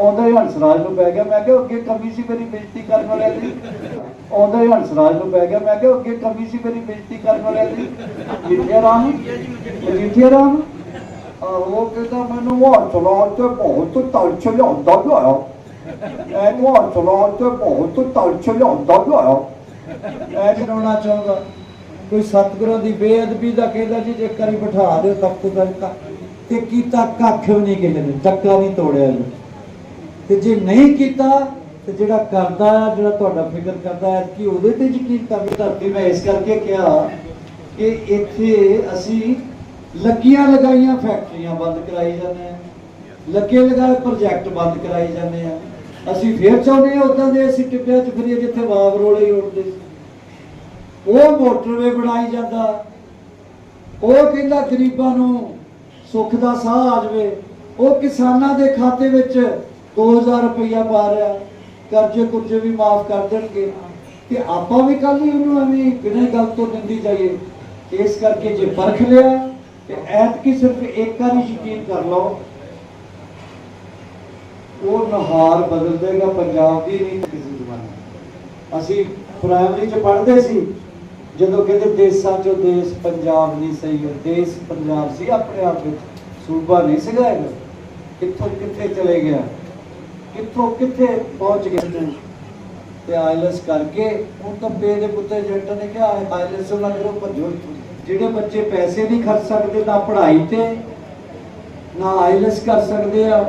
ਆਉਂਦਾ ਹੀ ਹੰਸਰਾਜ ਨੂੰ ਪੈ ਗਿਆ। ਮੈਂ ਕਿਹਾ ਅੱਗੇ ਕਮੀ ਸੀ ਮੇਰੀ ਬੇਇੱਜ਼ਤੀ ਕਰਨ ਵਾਲਿਆਂ ਦੀ। ਆਉਂਦਾ ਹੀ ਹੰਸਰਾਜ ਨੂੰ ਪੈ ਗਿਆ। ਮੈਂ ਕਿਹਾ ਅੱਗੇ ਕਮੀ ਸੀ ਮੇਰੀ ਬੇਇੱਜ਼ਤੀ ਕਰਨ ਵਾਲਿਆਂ ਦੀ। ਜਿੱਥੇ ਰਾਮ? ਜਿੱਥੇ ਰਾਮ? ਉਹ ਕਹਿੰਦਾ, ਮੈਨੂੰ ਹੱਥ ਲਾ ਤੇ ਬਹੁਤ ਤੜਛ ਲਿਆਉਂਦਾ ਪਿਆ ਐਨੂੰ ਹੱਥ ਲਾ ਤੇ ਬਹੁਤ ਤੜਛ ਲਿਆਉਂਦਾ ਪਿਆ ਐ ਜਨਾਉਣਾ ਚਾਹੁੰਦਾ, ਕੋਈ ਸਤਿਗੁਰਾਂ ਦੀ ਬੇਅਦਬੀ ਦਾ ਕਹਿੰਦਾ ਜੀ, ਜੇ ਕਰੀ ਬਿਠਾ ਦਿਓ ਤਖਤ ਦਾ ਤੇ ਕੀਤਾ ਕੱਖ ਵੀ ਨਹੀਂ ਕਿਸੇ ਨੇ ਡੱਕਾ ਨਹੀਂ ਤੋੜਿਆ ਇਹਨੂੰ। ਤੇ ਜੇ ਨਹੀਂ ਕੀਤਾ, ਤੇ ਜਿਹੜਾ ਕਰਦਾ ਆ, ਜਿਹੜਾ ਤੁਹਾਡਾ ਫਿਕਰ ਕਰਦਾ ਹੈ ਕਿ ਉਹਦੇ ਤੇ ਯਕੀਨ ਕਰਨੀ ਧਰਤੀ ਮੈਂ ਇਸ ਕਰਕੇ ਕਿਹਾ ਕਿ ਇੱਥੇ ਅਸੀਂ ਲੱਗੀਆਂ ਲਗਾਈਆਂ ਫੈਕਟਰੀਆਂ ਬੰਦ ਕਰਾਈ ਜਾਂਦੇ ਆ। ਲੱਗੇ ਲਗਾਏ ਪ੍ਰੋਜੈਕਟ ਬੰਦ ਕਰਾਈ ਜਾਂਦੇ ਆ। ਅਸੀਂ ਫੇਰ ਚਾਹੁੰਦੇ ਆ ਉਦਾਂ ਦੇ ਅਸੀਂ ਟਿੱਬਿਆਂ 'ਚ ਫਿਰੀਏ ਜਿੱਥੇ ਵਾਵ ਰੋਲੇ ਹੀ ਉੱਡਦੇ ਸੀ। ਉਹ ਮੋਟਰਵੇ ਬਣਾਈ ਜਾਂਦਾ। ਉਹ ਕਹਿੰਦਾ ਗਰੀਬਾਂ ਨੂੰ ਸੁੱਖ ਦਾ ਸਾਹ ਆ ਜਾਵੇ। ਉਹ ਕਿਸਾਨਾਂ ਦੇ ਖਾਤੇ ਵਿੱਚ 2000 ਰੁਪਇਆ ਪਾ ਰਿਹਾ, ਕਰਜ਼ੇ ਕੁਰਜ਼ੇ ਵੀ ਮਾਫ ਕਰ ਦੇਣਗੇ। ਤੇ ਆਪਾਂ ਵੀ ਕੱਲ ਹੀ ਉਹਨੂੰ ਐਵੇਂ ਬਿਨਾਂ ਗੱਲ ਤੋਂ ਦਿੰਦੀ ਜਾਈਏ? ਇਸ ਕਰਕੇ ਜੇ ਪਰਖ ਲਿਆ, ਤੇ ਐਤਕੀ ਸਿਰਫ ਇੱਕ ਵਾਰੀ ਯਕੀਨ ਕਰ ਲਓ, ਉਹ ਨਹਾਰ ਬਦਲ ਦੇਗਾ, ਪੰਜਾਬ ਦੀ ਨਹੀਂ ਕਿਸੇ ਜ਼ਮਾਨੇ ਅਸੀਂ ਪ੍ਰਾਇਮਰੀ ਚ ਪੜ੍ਹਦੇ ਸੀ, ਜਦੋਂ ਕਹਿੰਦੇ ਦੇਸਾਂ ਚੋਂ ਦੇਸ਼ ਪੰਜਾਬ ਨਹੀਂ ਸਹੀ ਹੈ, ਦੇਸ਼ ਪੰਜਾਬ ਸੀ, ਆਪਣੇ ਆਪ ਵਿੱਚ ਸੂਬਾ ਨਹੀਂ ਸੀਗਾ ਇਹ ਕਿੱਥੋਂ ਕਿੱਥੇ ਚਲੇ ਗਿਆ? ਕਿੱਥੋਂ ਕਿੱਥੇ ਪਹੁੰਚ ਗਏ? ਤੇ ਆਇਲਸ ਕਰਕੇ ਉਹ ਤਾਂ ਦੇ ਪੁੱਤੇ ਜੱਟ ਨੇ ਕਿਹਾ ਆਇਲਸ ਉਹਨਾਂ ਕਰੋ ਭੱਜੋ ਜਿਹੜੇ ਬੱਚੇ ਪੈਸੇ ਨਹੀਂ ਖਰਚ ਸਕਦੇ ਨਾ ਪੜ੍ਹਾਈ ਤੇ, ਨਾ ਆਇਲਸ ਕਰ ਸਕਦੇ ਆ।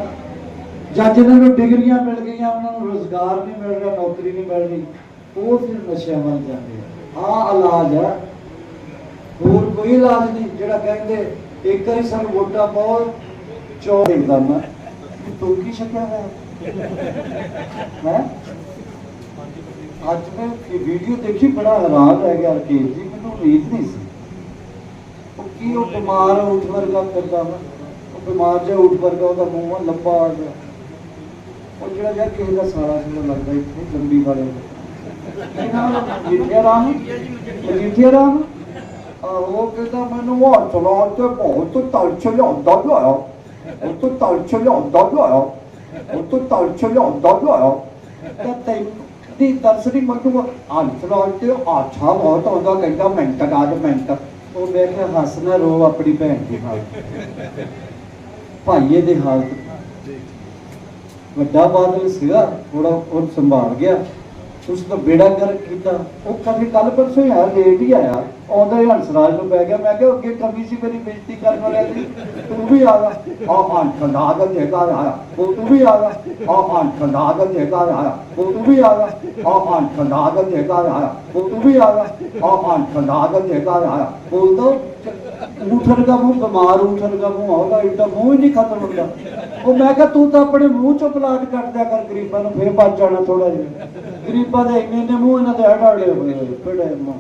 ਜਾਂ ਜਿਹਨਾਂ ਨੂੰ ਡਿਗਰੀਆਂ ਮਿਲ ਗਈਆਂ, ਉਹਨਾਂ ਨੂੰ ਰੋਜ਼ਗਾਰ ਨਹੀਂ ਮਿਲ ਰਿਹਾ, ਨੌਕਰੀ ਨਹੀਂ ਮਿਲ ਰਹੀ। ਉਹ ਫਿਰ ਨਸ਼ਿਆਂ ਵੱਲ ਜਾਂਦੇ ਆ। ਆਹ ਇਲਾਜ ਹੈ ਹੋਰ ਕੋਈ ਇਲਾਜ ਨਹੀਂ, ਜਿਹੜਾ ਕਹਿੰਦੇ ਇੱਕ ਵਾਰੀ ਸਾਨੂੰ ਵੋਟਾਂ ਪਾਓ ਚੋ ਦੇਖਦਾ ਮੈਂ ਤੂੰ ਕੀ ਸ਼ੱਕਿਆ ਹੈ ਮੈਂ ਅੱਜ ਮੈਂ ਵੀਡੀਓ ਦੇਖੀ ਬੜਾ ਹੈਰਾਨ ਰਹਿ ਗਿਆ ਕਿ ਜੀ ਮੈਨੂੰ ਉਮੀਦ ਨਹੀਂ ਸੀ। ਉਹ ਕੀ ਉਹ ਬਿਮਾਰ ਆ, ਵਰਗਾ ਫਿਰਦਾ ਵਾ। ਉਹ ਬਿਮਾਰ ਜਿਹਾ ਊਠ ਵਰਗਾ ਉਹਦਾ ਮੂੰਹ ਲੰਬਾ ਆ ਗਿਆ। ਉਹ ਜਿਹੜਾ ਜਿਹਾ ਕਿਸੇ ਦਾ ਸਾਰਾ ਜਿਹੜਾ ਲੱਗਦਾ ਇੱਥੇ ਲੰਬੀ ਵਾਲੇ ਜਿੱਥੇ ਰਾਮ? ਜਿੱਥੇ ਰਾਮ? ਉਹ ਕਹਿੰਦਾ ਮੈਨੂੰ ਹੱਥ ਲਾ ਤੇ ਬਹੁਤ ਤੜਛ ਲਿਆਉਂਦਾ ਪਿਆ ਉਹ ਤੋਂ ਤੜਛ ਲਿਆਉਂਦਾ ਪਿਆ ਉਹ ਤੋਂ ਤੜਛ ਲਿਆਉਂਦਾ ਪਿਆ ਤੇ ਤੈਨੂੰ ਦੀ ਦਰਸ਼ਨੀ ਮੈਨੂੰ ਹੱਥ ਲਾ ਤੇ ਆਛਾ ਬਹੁਤ ਆਉਂਦਾ ਕਹਿੰਦਾ ਮਿੰਟ ਕਾਦ ਮਿੰਟ ਉਹ ਮੈਂ ਕਿਹਾ ਹੱਸ ਨਾ ਰੋ ਆਪਣੀ ਭੈਣ ਦੀ ਹਾਲਤ ਭਾਈਏ ਦੇ ਹਾਲਤ ਵੱਡਾ ਬਾਦਲ ਸੀਗਾ ਥੋੜਾ ਉਹ ਸੰਭਾਲ ਗਿਆ ਉਸ ਦਾ ਬੇੜਾ ਕਰ ਕੀਤਾ। ਉਹ ਕਦੇ ਕੱਲ ਪਰਸੋਂ ਯਾਰ ਲੇਟ ਹੀ ਆਇਆ। ਆਉਂਦਾ ਹੀ ਹੰਸਰਾਜ ਨੂੰ ਪੈ ਗਿਆ। ਮੈਂ ਕਿਹਾ, ਅੱਗੇ ਕਮੀ ਸੀ ਮੇਰੀ ਬੇਇੱਜ਼ਤੀ ਕਰਨ ਵਾਲਿਆਂ ਦੀ। ਤੂੰ ਵੀ ਆ ਗਿਆ ਆ ਹਾਂ ਖੰਡਾ ਦਾ ਜੇਗਾ ਆਇਆ। ਉਹ ਤੂੰ ਵੀ ਆ ਗਿਆ ਆ ਹਾਂ ਖੰਡਾ ਦਾ ਜੇਗਾ ਆਇਆ। ਉਹ ਤੂੰ ਵੀ ਆ ਗਿਆ ਆ ਹਾਂ ਖੰਡਾ ਦਾ ਜੇਗਾ ਆਇਆ। ਉਹ ਤੂੰ ਵੀ ਆ ਗਿਆ ਆ ਹਾਂ ਖੰਡਾ ਦਾ ਜੇਗਾ ਆਇਆ। ਬੋਲ ਦੋ ਊਠਰ ਦਾ ਮੂੰਹ, ਬਿਮਾਰ ਉਠਣ ਦਾ ਮੂੰਹ ਆਉਂਦਾ ਇੱਡਾ ਮੂੰਹ ਹੀ ਨਹੀਂ ਖਤਮ ਹੁੰਦਾ। ਉਹ ਮੈਂ ਕਿਹਾ, ਤੂੰ ਤਾਂ ਆਪਣੇ ਮੂੰਹ ਚੋਂ ਪਲਾਟ ਕੱਢ ਦਿਆ ਕਰ ਗਰੀਬਾਂ ਨੂੰ, ਫੇਰ ਬਚ ਜਾਣਾ ਥੋੜਾ ਜਿਹਾ। ਗਰੀਬਾਂ ਦੇ ਇੰਨੇ ਇੰਨੇ ਮੂੰਹ ਇਹਨਾਂ ਦੇ ਹੜਾੜੇ ਹੋਏ ਕਿਹੜੇ ਮੂੰਹ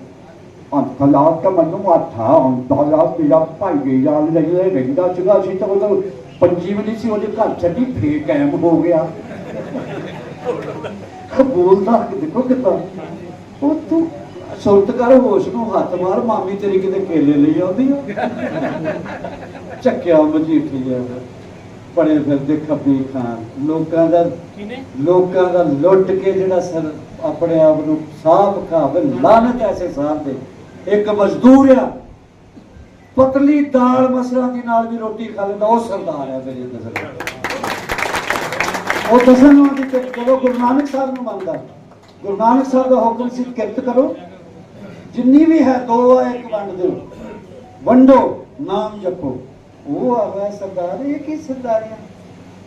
ਅੰਤ ਤਾਂ ਮੈਨੂੰ ਆਠਾ ਹੁੰਦਾ ਲਾ ਭਾਈ ਗਈ ਜਾਨ ਲਈ ਰਹਿੰਦਾ ਸੀਗਾ ਸੀ ਤਾਂ ਉਹ ਪੰਜੀ ਵੀ ਸੀ ਉਹਦੇ ਘਰ ਛੱਡੀ, ਫੇਰ ਕਾਇਮ ਹੋ ਗਿਆ। ਬੋਲਦਾ ਕਿ ਦੇਖੋ ਕਿੱਦਾਂ, ਉਹ ਤੂੰ ਸੁਰਤ ਕਰ, ਹੋਸ਼ ਨੂੰ ਹੱਥ ਮਾਰ, ਮਾਮੀ ਤੇਰੀ ਕਿਤੇ ਕੇਲੇ ਲਈ ਆਉਂਦੀ ਆ। ਚੱਕਿਆ ਮਜੀਠੀ ਆ ਬੜੇ ਫਿਰਦੇ ਖੱਬੀ ਖਾਨ। ਲੋਕਾਂ ਦਾ ਲੋਕਾਂ ਦਾ ਲੁੱਟ ਕੇ ਜਿਹੜਾ ਸਰ ਆਪਣੇ ਆਪ ਨੂੰ ਸਾਫ਼ ਖਾਵੇ ਲਾਨਤ ਐਸੇ ਸਾਹ ਤੇ। ਇੱਕ ਮਜ਼ਦੂਰ ਆ। ਪਤਲੀ ਦਾਲ ਮਸਰਾਂ ਦੀ ਨਾਲ ਵੀ ਰੋਟੀ ਖਾ ਲੈਂਦਾ ਉਹ ਸਰਦਾਰ ਆ ਮੇਰੀ ਨਜ਼ਰ ਉਹ ਦਸਨ ਨੂੰ ਦੀ ਜਦੋਂ ਗੁਰੂ ਨਾਨਕ ਸਾਹਿਬ ਨੂੰ ਮੰਨਦਾ ਗੁਰੂ ਨਾਨਕ ਸਾਹਿਬ ਦਾ ਹੁਕਮ ਸੀ ਕਿਰਤ ਕਰੋ। ਜਿੰਨੀ ਵੀ ਹੈ ਦੋ ਆ ਇੱਕ ਵੰਡ ਦਿਓ। ਵੰਡੋ ਨਾਮ ਜਪੋ। ਉਹ ਆਵਾ ਸਰਦਾਰ, ਇਹ ਕੀ ਸਰਦਾਰੀਆਂ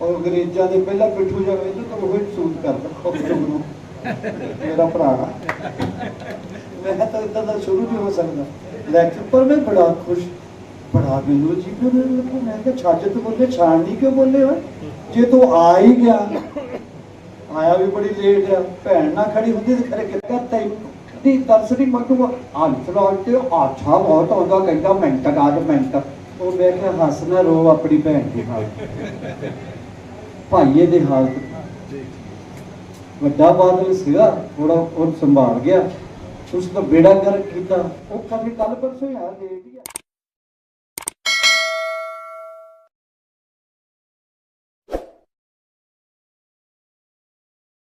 ਉਹ ਅੰਗਰੇਜ਼ਾਂ ਦੇ ਪਹਿਲਾਂ ਪਿੱਠੂ ਜਾਵੇ ਤਾਂ ਉਹ ਹੀ ਸੂਟ ਕਰਦਾ ਖੁਦ ਨੂੰ। ਮੇਰਾ ਭਰਾ ਮੈਂ ਤਾਂ ਇਦਾਂ ਦਾ ਸ਼ੁਰੂ ਨਹੀਂ ਹੋ ਸਕਦਾ। ਲੈਕਚਰ ਪਰ ਮੈਂ ਬੜਾ ਖੁਸ਼। ਬੜਾ ਮੈਨੂੰ ਜੀ ਮੈਨੂੰ ਮੈਂ ਕਿਹਾ, ਛੱਜ ਤੋਂ ਬੋਲੇ, ਛਾਣ ਨਹੀਂ ਕਿਉਂ ਬੋਲੇ ਹੋਏ ਜੇ ਤੂੰ ਆ ਹੀ ਗਿਆ। ਆਇਆ ਵੀ ਬੜੀ ਲੇਟ ਆ। ਭੈਣ ਨਾ ਖੜੀ ਹੁੰਦੀ ਤੇ ਖਰੇ ਕਿੱਦਾਂ ਤੈਨੂੰ ਦੀ ਦਰਸ਼ਨੀ ਮੈਨੂੰ ਹੰਸ ਲਾਲ ਤੇ ਆਛਾ ਬਹੁਤ ਆਉਂਦਾ ਕਹਿੰਦਾ ਮਿੰਟ ਕਾਦ ਮਿੰਟ ਉਹ ਮੈਂ ਕਿਹਾ, ਹੱਸ ਨਾ ਰੋ ਆਪਣੀ ਭੈਣ ਦੀ ਹਾਲਤ ਭਾਈਏ ਦੇ ਹਾਲਤ ਵੱਡਾ ਬਾਦਲ ਸੀਗਾ ਥੋੜਾ ਉਹ ਸੰਭਾਲ ਗਿਆ। ਉਸ ਤੋਂ ਬੇੜਾ ਕਰ ਕੀਤਾ। ਉਹ ਕਦੇ ਕੱਲ ਪਰਸੋਂ ਯਾਰ ਆਇਆ ਲੇਟ